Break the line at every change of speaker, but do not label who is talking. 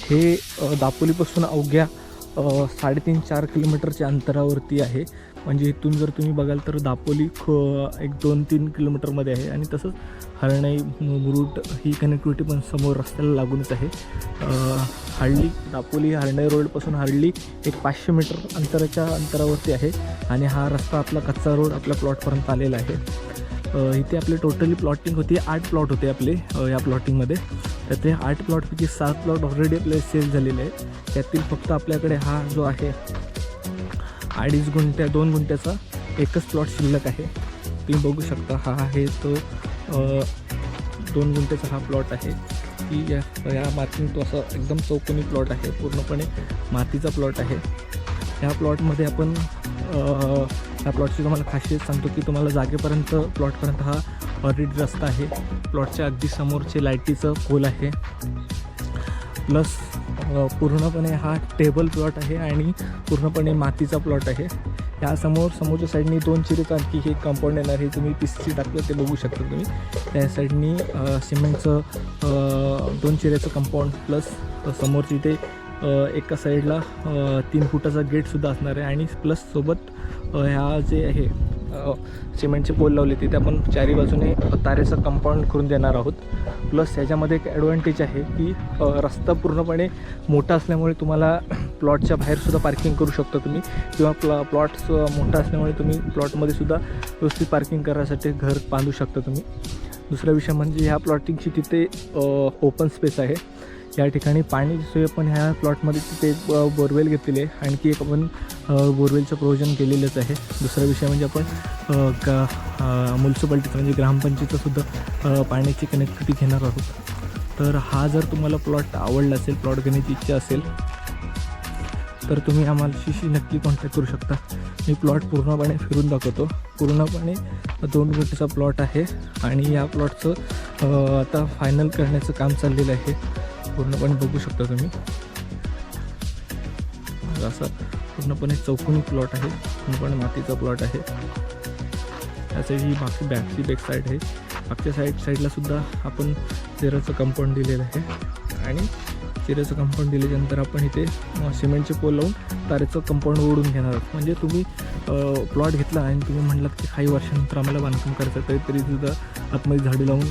हे दापोलीपासून अवघ्या साडेतीन चार किलोमीटरच्या अंतरावरती आहे. म्हणजे इथून जर तुम्ही बघाल तर दापोली ख एक दोन तीन किलोमीटरमध्ये आहे. आणि तसंच हरणाई मुरुट ही कनेक्टिव्हिटी पण समोर रस्त्याला लागूनच आहे. हळली हार्डली दापोली हरणाई रोडपासून हार्डली एक पाचशे मीटर अंतराच्या अंतरावरती आहे. आणि हा रस्ता आपला कच्चा रोड आपल्या प्लॉटपर्यंत आलेला आहे. इथे आपले टोटली प्लॉटिंग होती आठ प्लॉट होते आपले या प्लॉटिंगमध्ये. तर ते आठ प्लॉटपैकी सात प्लॉट ऑलरेडी आपले सेल झालेले आहेत. त्यातील फक्त आपल्याकडे हा जो आहे अडीच गुंठ्या दोन गुंठ्याचा एकच प्लॉट शिल्लक आहे. तुम्ही बघू शकता हा आहे तो दोन गुंठ्याचा हा प्लॉट आहे. की या या मातीने तो असा एकदम चौकोनी प्लॉट आहे पूर्णपणे मातीचा प्लॉट आहे. ह्या प्लॉटमध्ये आपण ह्या प्लॉटची तुम्हाला खासियत सांगतो की तुम्हाला जागेपर्यंत प्लॉटपर्यंत हा ऑलरेडी रस्ता आहे. प्लॉटच्या अगदी समोरचे लाईटीचं पोल आहे. प्लस पूर्णपणे हा टेबल प्लॉट आहे आणि पूर्णपणे मातीचा प्लॉट आहे. यासमोर समोरच्या साईडनी दोन चिरेचं आणखी हे कंपाऊंड येणार हे तुम्ही पिसची टाकलं ते बघू शकता तुम्ही. त्या साईडनी सिमेंटचं दोन चिरेचं कंपाऊंड प्लस समोरची इथे एका साईडला तीन फुटाचा गेटसुद्धा असणार आहे. आणि प्लस सोबत ह्या जे आहे सिमेंटचे पोल लावले तिथे आपण चारी बाजूने तारेचं कंपाऊंड करून देणार आहोत. प्लस ह्याच्यामध्ये एक ॲडव्हान्टेज आहे की रस्ता पूर्णपणे मोठा असल्यामुळे तुम्हाला प्लॉटच्या बाहेरसुद्धा पार्किंग करू शकता तुम्ही. किंवा प्लॉ प्लॉट्स मोठा असल्यामुळे तुम्ही प्लॉटमध्ये सुद्धा व्यवस्थित पार्किंग करण्यासाठी घर बांधू शकता तुम्ही. दुसरा विषय म्हणजे ह्या प्लॉटिंगची तिथे ओपन स्पेस आहे. या ठिकाणी पाणी सोय पण ह्या प्लॉटमध्ये तिथे एक बोरवेल घेतलेली आहे. आणखी एक आपण बोरवेलचं प्रोव्हिजन केलेलंच आहे. दुसरा विषय म्हणजे आपण का गा म्हणजे ग्रामपंचायतसुद्धा पाण्याची कनेक्टिव्हिटी घेणार आहोत. तर हा जर तुम्हाला प्लॉट आवडला असेल प्लॉट घेण्याची इच्छा असेल तर तुम्ही आम्हालाशी नक्की कॉन्टॅक्ट करू शकता. मी प्लॉट पूर्णपणे फिरून दाखवतो. पूर्णपणे दोन गुंठीचा प्लॉट आहे. आणि या प्लॉटचं आता फायनल करण्याचं काम चाललेलं आहे. पूर्णपणे बघू शकता तुम्ही. असा पूर्णपणे चौकोनी प्लॉट आहे. पूर्णपणे मातीचा प्लॉट आहे. त्यासाठी ही मागची बॅकची बॅक साईड आहे. मागच्या साईड साईडला सुद्धा आपण चिराचं कंपाऊंड दिलेलं आहे. आणि चिराचं कंपाऊंड दिल्याच्यानंतर आपण इथे सिमेंटचे पोल लावून तारेचं कंपाऊंड ओढून घेणार आहोत. म्हणजे तुम्ही प्लॉट घेतला आणि तुम्ही म्हटलात की काही वर्षानंतर आम्हाला बांधकाम करायचं आहे तरी सुद्धा आतमध्ये झाडे लावून